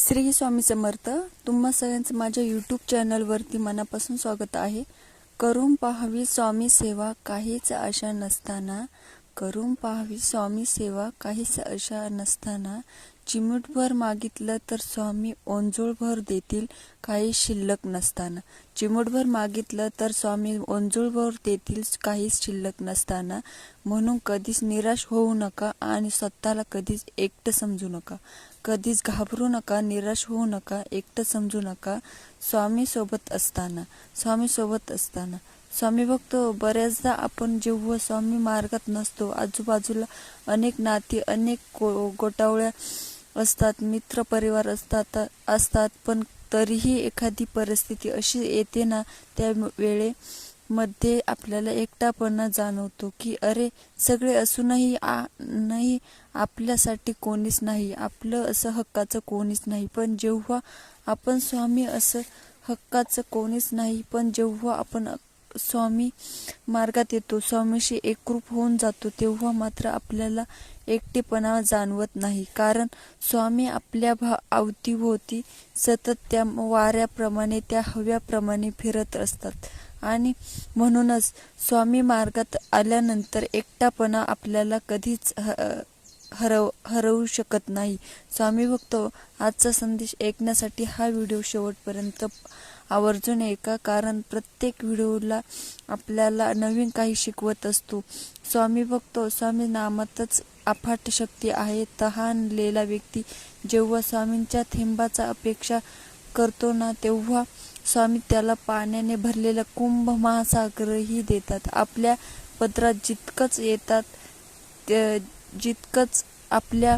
श्री स्वामी समर्थ तुम्हा सगळ्यांचं माझ्या यूट्यूब चॅनलवरती मनापासून स्वागत आहे. करून पाहावी स्वामी सेवा काहीच आशा नसताना. करून पाहावी स्वामी सेवा काहीच आशा नसताना. चिमुटभर मागितलं तर स्वामी ओंजोळभर देतील काही शिल्लक नसताना. चिमूटभर मागितलं तर स्वामी ओंजोळभर देतील काहीच शिल्लक नसताना. म्हणून कधीच निराश होऊ नका आणि स्वतःला कधीच एकटं समजू नका. कधीच घाबरू नका निराश होऊ नका एकटं समजू नका. स्वामी सोबत असताना स्वामी सोबत असताना. स्वामी बघतो बऱ्याचदा आपण जेव्हा स्वामी मार्गात नसतो आजूबाजूला अनेक नाती अनेक गो गोटावळ्या असतात मित्र परिवार असतात असतात पण तरीही एखादी परिस्थिती अशी येते ना त्या मध्ये आपल्याला एकटापणा जाणवतो की अरे सगळे असूनही आ नाही आपल्यासाठी कोणीच नाही. आपलं असं हक्काचं कोणीच नाही. पण जेव्हा आपण स्वामी असं हक्काचं कोणीच नाही पण जेव्हा आपण स्वामी मार्गात येतो स्वामीशी एकरूप होऊन जातो तेव्हा मात्र आपल्याला एकटेपणा जाणवत नाही. कारण स्वामी आपल्या भा अवतीभोवती सतत त्या वाऱ्याप्रमाणे त्या हव्याप्रमाणे फिरत असतात. आणि म्हणूनच स्वामी मार्गात आल्यानंतर एकटापणा आपल्याला कधीच हरव हरवू शकत नाही. स्वामी भक्त आजचा संदेश ऐकण्यासाठी हा व्हिडिओ शेवटपर्यंत आवर्जून ऐका कारण प्रत्येक व्हिडिओला आपल्याला नवीन काही शिकवत असतो. स्वामी भक्त स्वामी नामातच अफाट शक्ती आहे. तहानलेला व्यक्ती जेव्हा स्वामींच्या थेंबाचा अपेक्षा करतो ना तेव्हा स्वामी त्याला पाण्याने भरलेला कुंभ महासागरही देतात. आपल्या पत्रात जितकंच येतात जितकंच आपल्या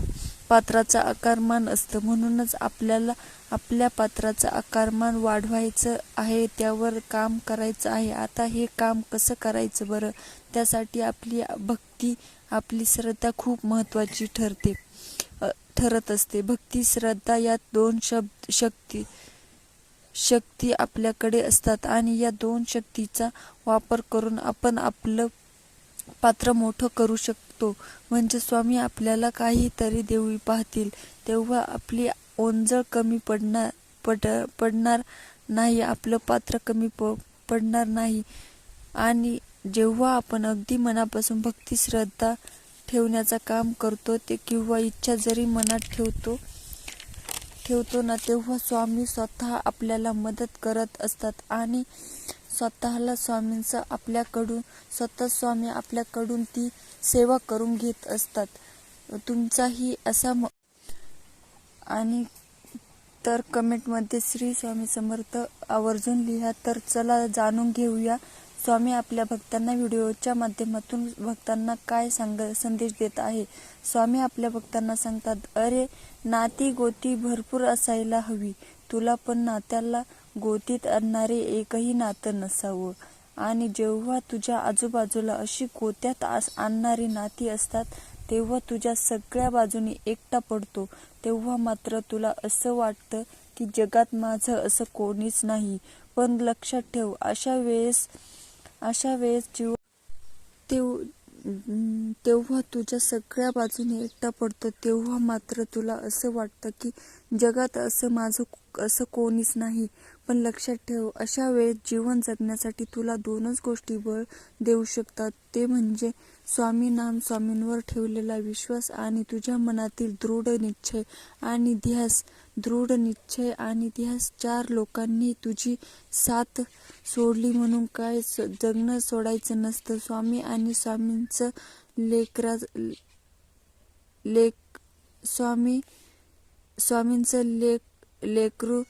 पात्राचा आकारमान असतं. म्हणूनच आपल्याला आपल्या पात्राचं आकारमान वाढवायचं आहे त्यावर काम करायचं आहे. आता हे काम कसं करायचं बरं? त्यासाठी आपली भक्ती आपली श्रद्धा खूप महत्त्वाची ठरते. ठरत असते. भक्ती श्रद्धा या दोन शब्द शक्ती शक्ती आपल्याकडे असतात आणि या दोन शक्तीचा वापर करून आपण आपलं पात्र मोठं करू शकतो. म्हणजे स्वामी आपल्याला काहीतरी देऊ पाहतील. तेव्हा आपली ओंजळ कमी पडणार पड पडणार नाही. आपलं पात्र कमी प पडणार नाही. आणि जेव्हा आपण अगदी मनापासून भक्ती श्रद्धा ठेवण्याचं काम करतो ते किंवा इच्छा जरी मनात ठेवतो ठेवतो ना तेव्हा स्वामी स्वतः आपल्याला मदत करत असतात आणि स्वतःला स्वामींचं आपल्याकडून स्वतः स्वामी आपल्याकडून ती सेवा करून घेत असतात. तुमचाही असा म आणि तर कमेंटमध्ये श्री स्वामी समर्थ आवर्जून लिहा तर चला जाणून घेऊया स्वामी आपल्या भक्तांना व्हिडिओच्या माध्यमातून भक्तांना काय सांग संदेश देत आहे? स्वामी आपल्या भक्तांना सांगतात अरे नाती गोती भरपूर असायला हवी. तुला पण नात्याला गोतीत आणणारे एकही नातं नसावं. आणि जेव्हा तुझ्या आजूबाजूला अशी गोत्यात आणणारी नाती असतात तेव्हा तुझ्या सगळ्या बाजूनी एकटा पडतो. तेव्हा मात्र तुला असं वाटतं की जगात माझं असं कोणीच नाही. पण लक्षात ठेव अशा वेळेस अशा वेळेस जीव तेव तेव्हा तुझ्या सगळ्या बाजूने एकटा पडतो तेव्हा मात्र तुला असं वाटतं की जगात असं माझं असं कोणीच नाही. पण लक्षात ठेव अशा वेळेत जीवन जगण्यासाठी तुला दोनच गोष्टी बळ देऊ शकतात. ते म्हणजे स्वामी नाम स्वामींवर ठेवलेला विश्वास आणि तुझ्या मनातील दृढ निश्चय आणि ध्यास दृढ निश्चय आणि ध्यास चार लोकांनी तुझी साथ सोडली म्हणून काय जगणं सोडायचं नसतं. स्वामी आणि स्वामींचं लेकरा लेक स्वामी स्वामींचं लेक लेकरू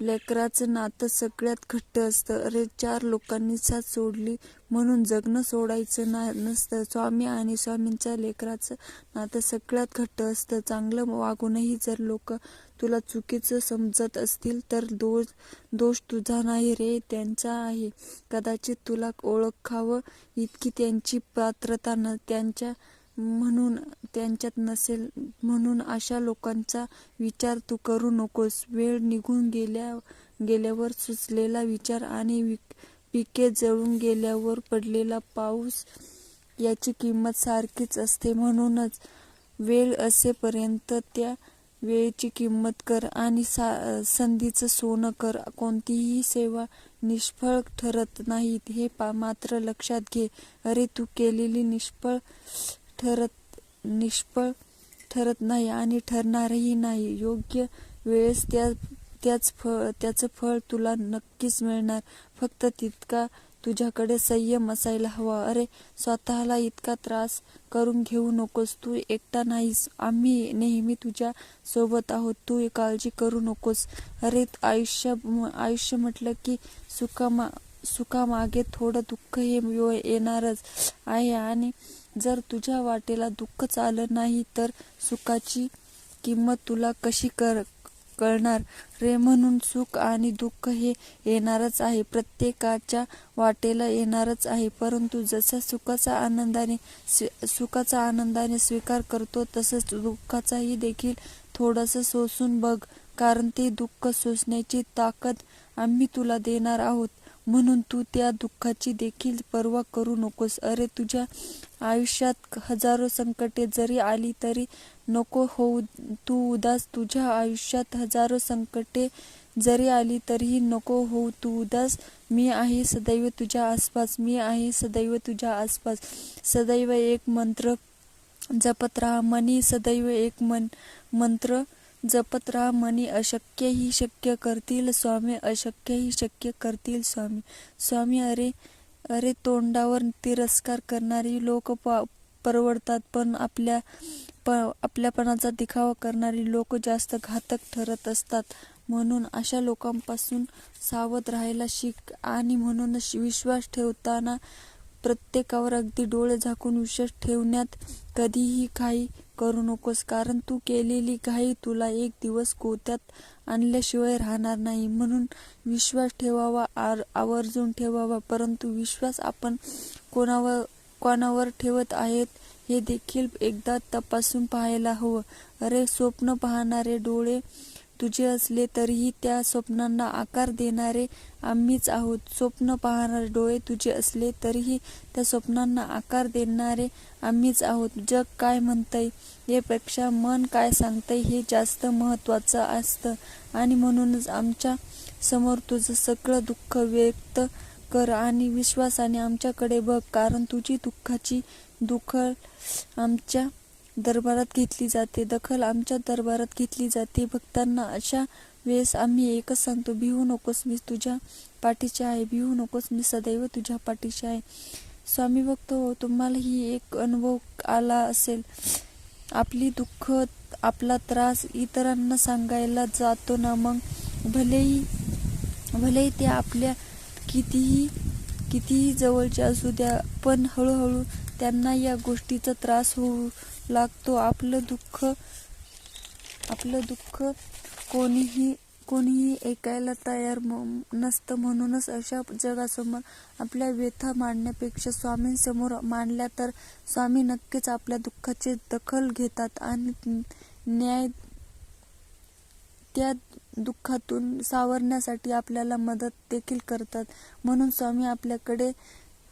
लेकराचं नातं सगळ्यात घट्ट असतं. अरे चार लोकांनी साथ सोडली म्हणून जगणं सोडायचं ना नसतं. स्वामी आणि स्वामींच्या लेकराचं नातं सगळ्यात घट्ट असतं. चांगलं वागूनही जर लोक तुला चुकीचं समजत असतील तर दोष दोष तुझा नाही रे त्यांचा आहे. कदाचित तुला ओळखावं इतकी त्यांची पात्रता न त्यांच्या म्हणून त्यांच्यात नसेल म्हणून अशा लोकांचा विचार तू करू नकोस. वेळ निघून गेल्या गेल्यावर सुचलेला विचार आणि पिके जळून गेल्यावर पडलेला पाऊस याची किंमत सारखीच असते. म्हणूनच वेळ असेपर्यंत त्या वेळेची किंमत कर आणि सा संधीचं सोनं कर. कोणतीही सेवा निष्फळ ठरत नाहीत. हे पा मात्र लक्षात घे. अरे तू केलेली निष्फळ ठरत निष्फळ ठरत नाही आणि ठरणारही नाही. योग्य वेळेस त्या त्याच फळ त्याचं फळ तुला नक्कीच मिळणार. फक्त तितका तुझ्याकडे संयम असायला हवा. अरे स्वतःला इतका त्रास करून घेऊ नकोस. तू एकटा नाहीस. आम्ही नेहमी तुझ्या सोबत आहोत. तू काळजी करू नकोस. अरे आयुष्य आयुष्य म्हटलं की सुखामा सुखामागे थोडं दुःख हे येणारच आहे आणि जर तुझ्या वाटेला दुःखच आलं नाही तर सुखाची किंमत तुला कशी कर कळणार? रे म्हणून सुख आणि दुःख हे येणारच आहे. प्रत्येकाच्या वाटेला येणारच आहे. परंतु जसा सुखाचा आनंदाने स्वी- सुखाचा आनंदाने स्वीकार करतो तसंच दुःखाचाही देखील थोडंसं सोसून बघ. कारण ते दुःख सोसण्याची ताकद आम्ही तुला देणार आहोत. म्हणून तू त्या दुःखाची देखील पर्वा करू नकोस. अरे तुझ्या आयुष्यात हजारो संकटे जरी आली तरी नको होऊ. तू उदास. तुझ्या आयुष्यात हजारो संकटे जरी आली तरीही नको होऊ. तू उदास. मी आहे सदैव तुझ्या आसपास. मी आहे सदैव तुझ्या आसपास. सदैव एक मंत्र जपत राहा. मनी सदैव एक मन मंत्र जपत राहा मनी अशक्य ही शक्य करतील स्वामी अशक्य ही शक्य करतील स्वामी. स्वामी अरे अरे तोंडावर तिरस्कार करणारी लोक प परवडतात पण आपल्या प आपल्यापणाचा दिखावा करणारी लोक जास्त घातक ठरत असतात. म्हणून अशा लोकांपासून सावध राहायला शिक आणि म्हणूनच विश्वास ठेवताना प्रत्येकावर अगदी डोळे झाकून विश्वास ठेवण्यात कधीही काही करू नकोस कारण तू केलेली घाई तुला एक दिवस कोत्यात आणल्याशिवाय राहणार नाही. म्हणून विश्वास ठेवावा आवर्जून ठेवावा परंतु विश्वास आपण कोणावर कोणावर ठेवत आहेत हे देखील एकदा तपासून पाहायला हवं. अरे स्वप्न पाहणारे डोळे तुझे असले तरीही त्या स्वप्नांना आकार देणारे आम्हीच आहोत. स्वप्न पाहणारे डोळे तुझे असले तरीही त्या स्वप्नांना आकार देणारे आम्हीच आहोत. जग काय म्हणतंय? यापेक्षा मन काय सांगतंय हे जास्त महत्त्वाचं असतं. आणि म्हणूनच आमच्यासमोर तुझं सगळं दुःख व्यक्त कर आणि विश्वासाने आमच्याकडे बघ कारण तुझी दुःखाची दुःख आमच्या दरबारात घेतली जाते. दखल आमच्या दरबारात घेतली जाते. भक्तांना अशा वेळेस आम्ही एकच सांगतो भिवू नकोस मी तुझ्या पाठीचे आहे. भिवू नकोस मी सदैव तुझ्या पाठीचे आहे. स्वामी भक्त हो तुम्हालाही एक अनुभव आला असेल. आपली दुःख आपला त्रास इतरांना सांगायला जातो ना मग? भलेही भलेही ते आपल्या कितीही कितीही जवळचे असू द्या पण हळूहळू त्यांना या गोष्टीचा त्रास होऊ लागतो. आपलं दुःख आपलं दुःख कोणीही कोणीही ऐकायला तयार म- नसतं. म्हणूनच अशा जगासमोर आपल्या व्यथा मांडण्यापेक्षा स्वामींसमोर मांडल्या तर स्वामी नक्कीच आपल्या दुःखाची दखल घेतात आणि न्याय त्या दुःखातून सावरण्यासाठी आपल्याला मदत देखील करतात. म्हणून स्वामी आपल्याकडे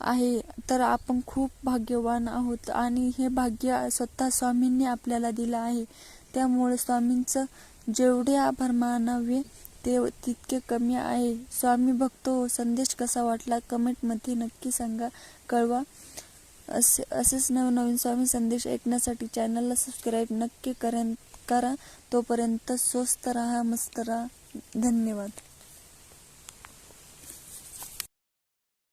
आहे तर आपण खूप भाग्यवान आहोत आणि हे भाग्य स्वतः स्वामींनी आपल्याला दिलं आहे. त्यामुळे स्वामींचं जेवढे आभार मानावे ते तितके कमी आहे. स्वामी भक्त हो संदेश कसा वाटला कमेंटमध्ये नक्की सांगा कळवा. असे असेच नवनवीन स्वामी संदेश ऐकण्यासाठी चॅनलला सबस्क्राईब नक्की करेन करा. तोपर्यंत स्वस्त राहा मस्त राहा. धन्यवाद.